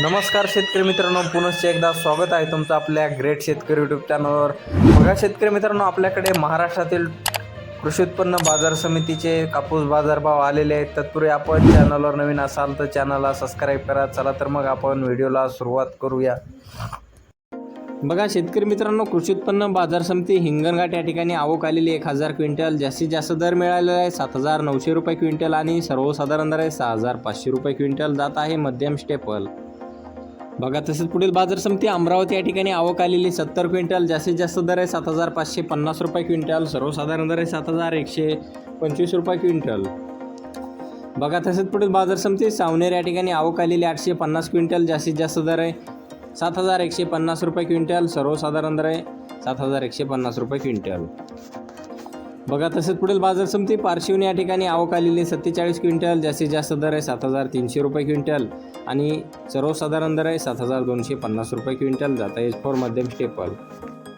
नमस्कार शेतकरी मित्रांनो पुनश्च एकदा स्वागत आहे तुमचं आपल्या ग्रेट शेतकरी यूट्यूब चॅनलवर बघा शेतकरी मित्रांनो आपल्याकडे महाराष्ट्रातील कृषी उत्पन्न बाजार समितीचे कापूस बाजारभाव आलेले आहेत. तत्पूर्वी आपण चॅनलवर नवीन असाल तर चॅनलला सबस्क्राईब करा. चला तर मग आपण व्हिडिओला सुरुवात करूया. बघा शेतकरी मित्रांनो कृषी उत्पन्न बाजार समिती हिंगणघाट या ठिकाणी आवक आलेली एक हजार क्विंटल जास्तीत जास्त दर मिळालेला आहे. सात हजार नऊशे रुपये क्विंटल आणि सर्वसाधारण दर आहे सहा हजार पाचशे रुपये क्विंटल जात आहे. मध्यम स्टेपल. बघा तसेच पुढील बाजार समिती अमरावती या ठिकाणी आवक आलेली सत्तर क्विंटल जास्तीत जास्त दर आहे सात हजार पाचशे पन्नास रुपये क्विंटल सर्वसाधारण दर आहे सात हजार एकशे पंचवीस रुपये क्विंटल. बघा तसेच पुढील बाजार समिती सावनेर या ठिकाणी आवक आलेली आठशे पन्नास क्विंटल जास्तीत जास्त दर आहे सात हजार एकशे पन्नास रुपये क्विंटल सर्वसाधारण दर आहे सात हजार एकशे पन्नास रुपये क्विंटल. बघा तसेच पुढील बाजार समिती पारशिवने या ठिकाणी आवक आलेली सत्तेचाळीस क्विंटल जास्तीत जास्त दर आहे सात हजार तीनशे रुपये क्विंटल आणि सर्वसाधारण दर आहे सात हजार दोनशे पन्नास रुपये क्विंटल. जाता एज फोर मध्यम स्टेपल